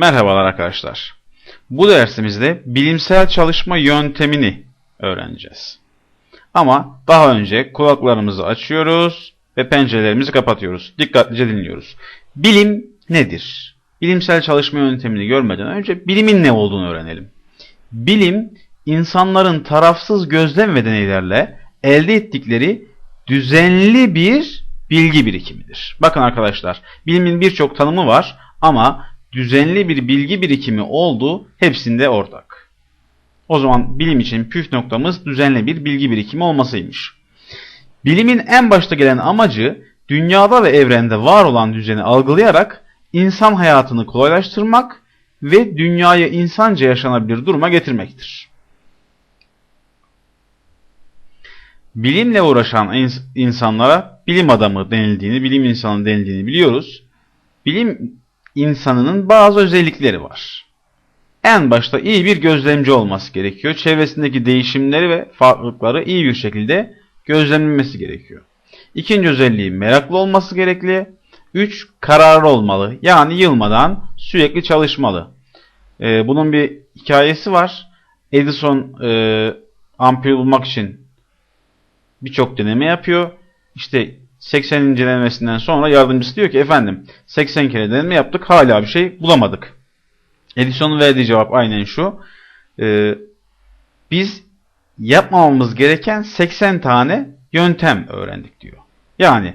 Merhabalar arkadaşlar. Bu dersimizde bilimsel çalışma yöntemini öğreneceğiz. Ama daha önce kulaklarımızı açıyoruz ve pencerelerimizi kapatıyoruz. Dikkatlice dinliyoruz. Bilim nedir? Bilimsel çalışma yöntemini görmeden önce bilimin ne olduğunu öğrenelim. Bilim, insanların tarafsız gözlem ve deneylerle elde ettikleri düzenli bir bilgi birikimidir. Bakın arkadaşlar, bilimin birçok tanımı var ama düzenli bir bilgi birikimi olduğu hepsinde ortak. O zaman bilim için püf noktamız düzenli bir bilgi birikimi olmasıymış. Bilimin en başta gelen amacı dünyada ve evrende var olan düzeni algılayarak insan hayatını kolaylaştırmak ve dünyayı insanca yaşanabilir duruma getirmektir. Bilimle uğraşan ins- insanlara bilim adamı denildiğini, bilim insanı denildiğini biliyoruz. Bilim insanının bazı özellikleri var. En başta iyi bir gözlemci olması gerekiyor. Çevresindeki değişimleri ve farklılıkları iyi bir şekilde gözlemlemesi gerekiyor. İkinci özelliği meraklı olması gerekli. Üç, kararlı olmalı. Yani yılmadan sürekli çalışmalı. Ee, bunun bir hikayesi var. Edison e, ampul bulmak için birçok deneme yapıyor. İşte 80. denemesinden sonra yardımcısı diyor ki efendim 80 kere deneme yaptık hala bir şey bulamadık. Edison'un verdiği cevap aynen şu. Ee, biz yapmamamız gereken 80 tane yöntem öğrendik diyor. Yani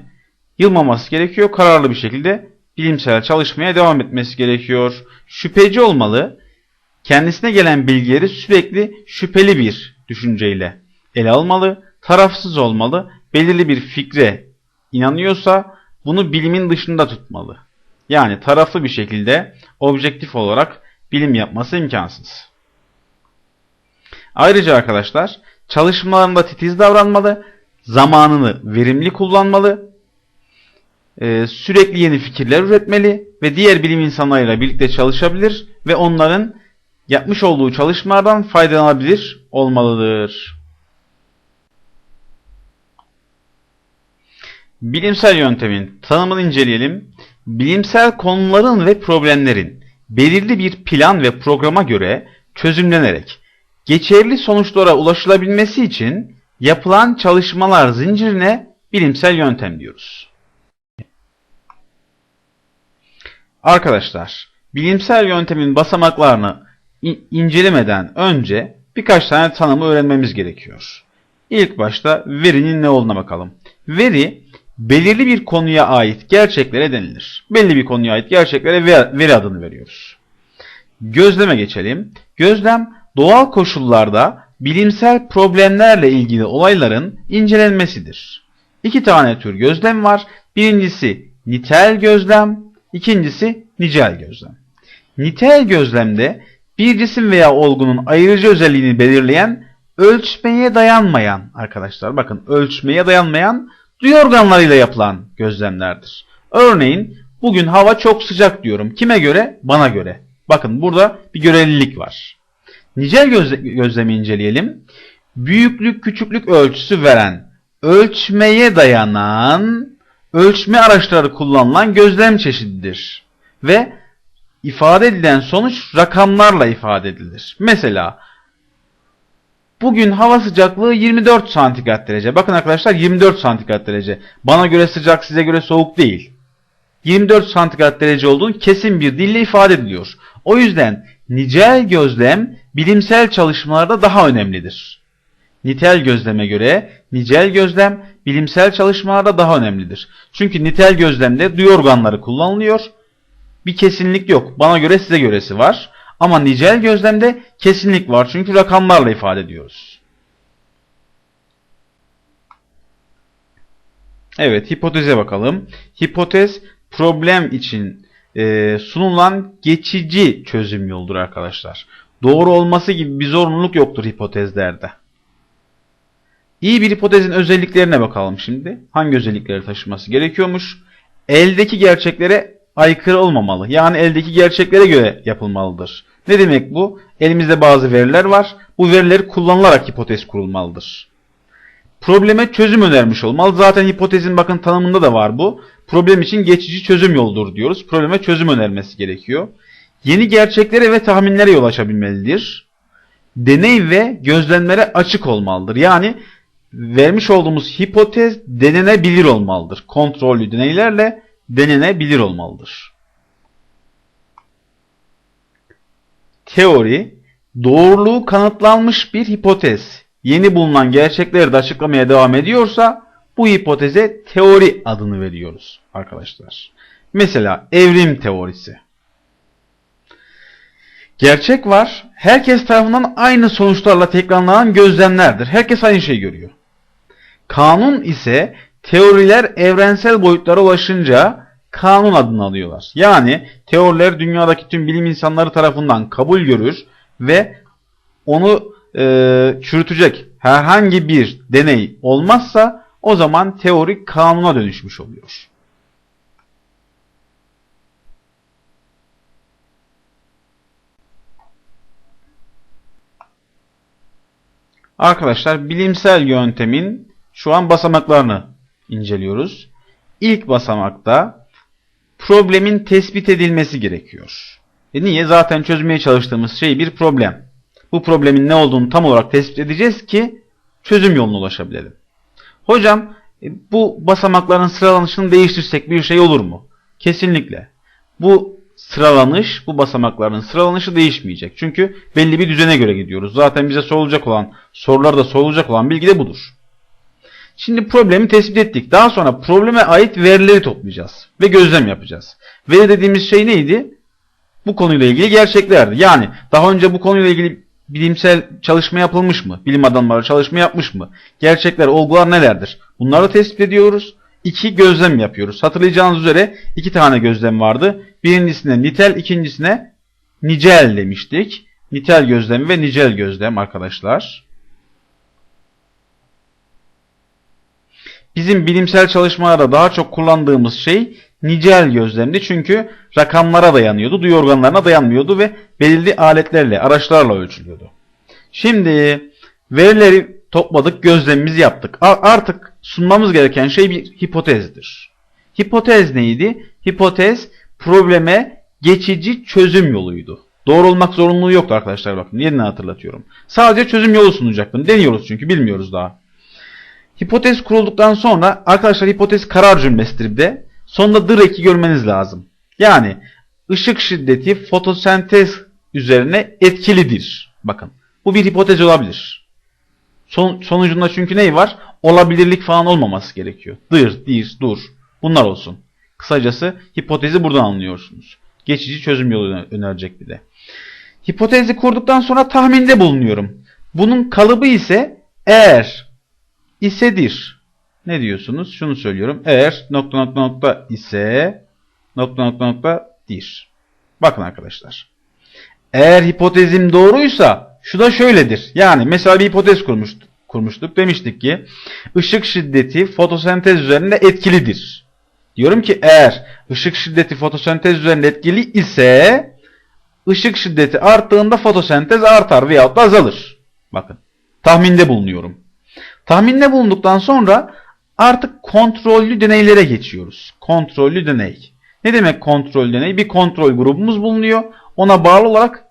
yılmaması gerekiyor. Kararlı bir şekilde bilimsel çalışmaya devam etmesi gerekiyor. Şüpheci olmalı. Kendisine gelen bilgileri sürekli şüpheli bir düşünceyle ele almalı. Tarafsız olmalı. Belirli bir fikre inanıyorsa bunu bilimin dışında tutmalı. Yani taraflı bir şekilde objektif olarak bilim yapması imkansız. Ayrıca arkadaşlar çalışmalarında titiz davranmalı, zamanını verimli kullanmalı, e, sürekli yeni fikirler üretmeli ve diğer bilim insanlarıyla birlikte çalışabilir ve onların yapmış olduğu çalışmalardan faydalanabilir olmalıdır. Bilimsel yöntemin tanımını inceleyelim. Bilimsel konuların ve problemlerin belirli bir plan ve programa göre çözümlenerek geçerli sonuçlara ulaşılabilmesi için yapılan çalışmalar zincirine bilimsel yöntem diyoruz. Arkadaşlar, bilimsel yöntemin basamaklarını incelemeden önce birkaç tane tanımı öğrenmemiz gerekiyor. İlk başta verinin ne olduğuna bakalım. Veri, belirli bir konuya ait gerçeklere denilir. Belli bir konuya ait gerçeklere veri adını veriyoruz. Gözleme geçelim. Gözlem, doğal koşullarda bilimsel problemlerle ilgili olayların incelenmesidir. İki tane tür gözlem var. Birincisi nitel gözlem, ikincisi nicel gözlem. Nitel gözlemde bir cisim veya olgunun ayırıcı özelliğini belirleyen ölçmeye dayanmayan arkadaşlar bakın ölçmeye dayanmayan duyu organlarıyla yapılan gözlemlerdir. Örneğin bugün hava çok sıcak diyorum. Kime göre? Bana göre. Bakın burada bir görelilik var. Nicel gözle gözlemi inceleyelim. Büyüklük küçüklük ölçüsü veren, ölçmeye dayanan, ölçme araçları kullanılan gözlem çeşididir. Ve ifade edilen sonuç rakamlarla ifade edilir. Mesela bugün hava sıcaklığı 24 santigrat derece. Bakın arkadaşlar 24 santigrat derece. Bana göre sıcak size göre soğuk değil. 24 santigrat derece olduğunu kesin bir dille ifade ediliyor. O yüzden nicel gözlem bilimsel çalışmalarda daha önemlidir. Nitel gözleme göre nicel gözlem bilimsel çalışmalarda daha önemlidir. Çünkü nitel gözlemde duyu organları kullanılıyor. Bir kesinlik yok. Bana göre size göresi var. Ama nicel gözlemde kesinlik var. Çünkü rakamlarla ifade ediyoruz. Evet hipoteze bakalım. Hipotez problem için e, sunulan geçici çözüm yoldur arkadaşlar. Doğru olması gibi bir zorunluluk yoktur hipotezlerde. İyi bir hipotezin özelliklerine bakalım şimdi. Hangi özellikleri taşıması gerekiyormuş? Eldeki gerçeklere aykırı olmamalı. Yani eldeki gerçeklere göre yapılmalıdır. Ne demek bu? Elimizde bazı veriler var. Bu verileri kullanılarak hipotez kurulmalıdır. Probleme çözüm önermiş olmalı. Zaten hipotezin bakın tanımında da var bu. Problem için geçici çözüm yoldur diyoruz. Probleme çözüm önermesi gerekiyor. yeni gerçeklere ve tahminlere yol açabilmelidir. Deney ve gözlemlere açık olmalıdır. Yani vermiş olduğumuz hipotez denenebilir olmalıdır. Kontrollü deneylerle denenebilir olmalıdır. Teori, doğruluğu kanıtlanmış bir hipotez. Yeni bulunan gerçekleri de açıklamaya devam ediyorsa bu hipoteze teori adını veriyoruz arkadaşlar. Mesela evrim teorisi. Gerçek var, herkes tarafından aynı sonuçlarla tekrarlanan gözlemlerdir. Herkes aynı şeyi görüyor. Kanun ise teoriler evrensel boyutlara ulaşınca kanun adını alıyorlar. Yani teoriler dünyadaki tüm bilim insanları tarafından kabul görür ve onu e, çürütecek herhangi bir deney olmazsa o zaman teori kanuna dönüşmüş oluyor. Arkadaşlar bilimsel yöntemin şu an basamaklarını inceliyoruz. İlk basamakta problemin tespit edilmesi gerekiyor. E niye? Zaten çözmeye çalıştığımız şey bir problem. Bu problemin ne olduğunu tam olarak tespit edeceğiz ki çözüm yoluna ulaşabilelim. Hocam e, bu basamakların sıralanışını değiştirsek bir şey olur mu? Kesinlikle. Bu sıralanış, bu basamakların sıralanışı değişmeyecek. Çünkü belli bir düzene göre gidiyoruz. Zaten bize sorulacak olan, sorularda sorulacak olan bilgi de budur. Şimdi problemi tespit ettik. Daha sonra probleme ait verileri toplayacağız ve gözlem yapacağız. Veri dediğimiz şey neydi? Bu konuyla ilgili gerçeklerdi. Yani daha önce bu konuyla ilgili bilimsel çalışma yapılmış mı? Bilim adamları çalışma yapmış mı? Gerçekler, olgular nelerdir? Bunları tespit ediyoruz. İki gözlem yapıyoruz. Hatırlayacağınız üzere iki tane gözlem vardı. Birincisine nitel, ikincisine nicel demiştik. Nitel gözlem ve nicel gözlem arkadaşlar. Bizim bilimsel çalışmalarda daha çok kullandığımız şey nicel gözlemdi. Çünkü rakamlara dayanıyordu, duyu organlarına dayanmıyordu ve belirli aletlerle, araçlarla ölçülüyordu. Şimdi verileri topladık, gözlemimizi yaptık. Artık sunmamız gereken şey bir hipotezdir. Hipotez neydi? Hipotez probleme geçici çözüm yoluydu. Doğru olmak zorunluluğu yoktu arkadaşlar bakın. Yeniden hatırlatıyorum. Sadece çözüm yolu sunacaktım. Deniyoruz çünkü bilmiyoruz daha. Hipotez kurulduktan sonra arkadaşlar hipotez karar cümlesidir bir de. Sonunda dır eki görmeniz lazım. Yani ışık şiddeti fotosentez üzerine etkilidir. Bakın bu bir hipotez olabilir. Son, sonucunda çünkü ne var? Olabilirlik falan olmaması gerekiyor. Dır, dir, dur. Bunlar olsun. Kısacası hipotezi buradan anlıyorsunuz. Geçici çözüm yolu önerecek bir de. Hipotezi kurduktan sonra tahminde bulunuyorum. Bunun kalıbı ise eğer isedir. Ne diyorsunuz? Şunu söylüyorum. Eğer nokta nokta nokta ise nokta nokta nokta dir. Bakın arkadaşlar. Eğer hipotezim doğruysa şu da şöyledir. Yani mesela bir hipotez kurmuştuk. kurmuştuk. Demiştik ki ışık şiddeti fotosentez üzerinde etkilidir. Diyorum ki eğer ışık şiddeti fotosentez üzerinde etkili ise ışık şiddeti arttığında fotosentez artar veyahut da azalır. Bakın tahminde bulunuyorum. Tahminde bulunduktan sonra artık kontrollü deneylere geçiyoruz. Kontrollü deney. Ne demek kontrol deney? Bir kontrol grubumuz bulunuyor. Ona bağlı olarak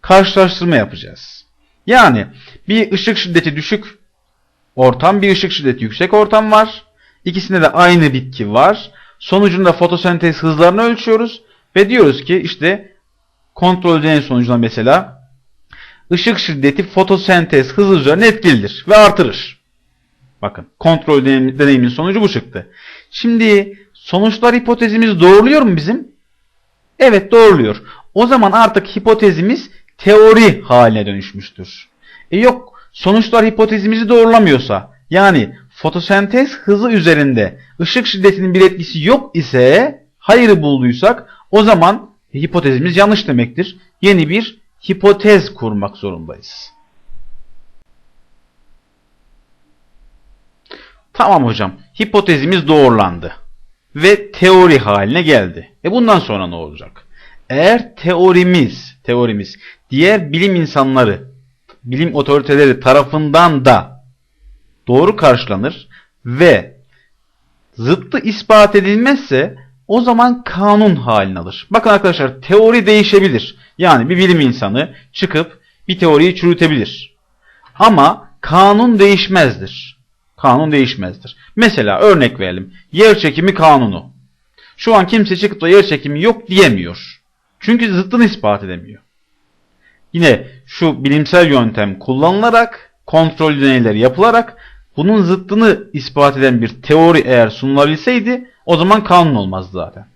karşılaştırma yapacağız. Yani bir ışık şiddeti düşük ortam, bir ışık şiddeti yüksek ortam var. İkisinde de aynı bitki var. Sonucunda fotosentez hızlarını ölçüyoruz ve diyoruz ki işte kontrol deney sonucunda mesela ışık şiddeti fotosentez hızı üzerine etkilidir ve artırır. Bakın kontrol deneyimin sonucu bu çıktı. Şimdi sonuçlar hipotezimiz doğruluyor mu bizim? Evet doğruluyor. O zaman artık hipotezimiz teori haline dönüşmüştür. E yok sonuçlar hipotezimizi doğrulamıyorsa yani fotosentez hızı üzerinde ışık şiddetinin bir etkisi yok ise hayırı bulduysak o zaman hipotezimiz yanlış demektir. Yeni bir hipotez kurmak zorundayız. Tamam hocam hipotezimiz doğrulandı ve teori haline geldi. E bundan sonra ne olacak? Eğer teorimiz, teorimiz diğer bilim insanları, bilim otoriteleri tarafından da doğru karşılanır ve zıttı ispat edilmezse o zaman kanun halini alır. Bakın arkadaşlar teori değişebilir. Yani bir bilim insanı çıkıp bir teoriyi çürütebilir. Ama kanun değişmezdir. Kanun değişmezdir. Mesela örnek verelim. Yer çekimi kanunu. Şu an kimse çıkıp da yer çekimi yok diyemiyor. Çünkü zıttını ispat edemiyor. Yine şu bilimsel yöntem kullanılarak, kontrol deneyleri yapılarak bunun zıttını ispat eden bir teori eğer sunulabilseydi o zaman kanun olmazdı zaten.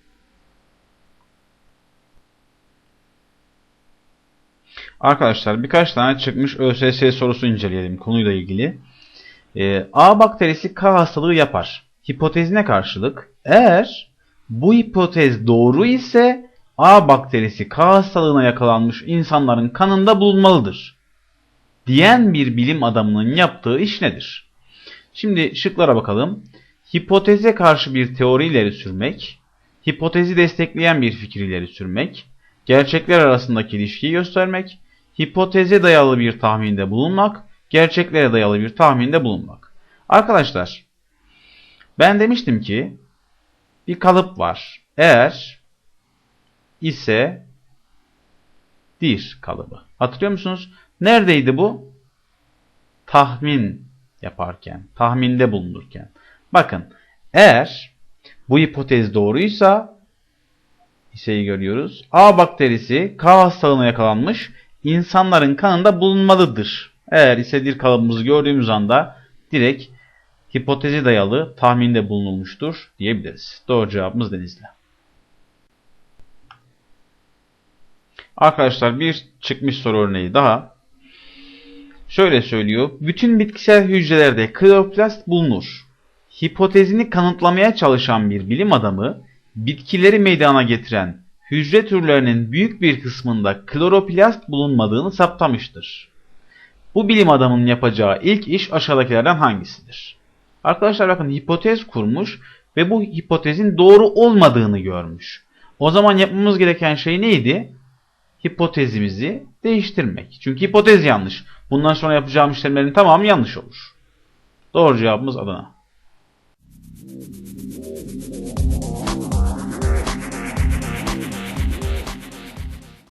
Arkadaşlar birkaç tane çıkmış ÖSS sorusu inceleyelim konuyla ilgili. Ee, A bakterisi K hastalığı yapar. Hipotezine karşılık eğer bu hipotez doğru ise A bakterisi K hastalığına yakalanmış insanların kanında bulunmalıdır. Diyen bir bilim adamının yaptığı iş nedir? Şimdi şıklara bakalım. Hipoteze karşı bir teori ileri sürmek, hipotezi destekleyen bir fikir ileri sürmek, gerçekler arasındaki ilişkiyi göstermek, hipoteze dayalı bir tahminde bulunmak, gerçeklere dayalı bir tahminde bulunmak. Arkadaşlar, ben demiştim ki bir kalıp var. Eğer ise dir kalıbı. Hatırlıyor musunuz? Neredeydi bu? Tahmin yaparken, tahminde bulunurken. Bakın, eğer bu hipotez doğruysa iseyi görüyoruz. A bakterisi K hastalığına yakalanmış insanların kanında bulunmalıdır. Eğer isedir kalıbımızı gördüğümüz anda direkt hipotezi dayalı tahminde bulunulmuştur diyebiliriz. Doğru cevabımız Denizli. Arkadaşlar bir çıkmış soru örneği daha. Şöyle söylüyor. Bütün bitkisel hücrelerde kloroplast bulunur. Hipotezini kanıtlamaya çalışan bir bilim adamı bitkileri meydana getiren hücre türlerinin büyük bir kısmında kloroplast bulunmadığını saptamıştır. Bu bilim adamının yapacağı ilk iş aşağıdakilerden hangisidir? Arkadaşlar bakın hipotez kurmuş ve bu hipotezin doğru olmadığını görmüş. O zaman yapmamız gereken şey neydi? Hipotezimizi değiştirmek. Çünkü hipotez yanlış. Bundan sonra yapacağım işlemlerin tamamı yanlış olur. Doğru cevabımız Adana.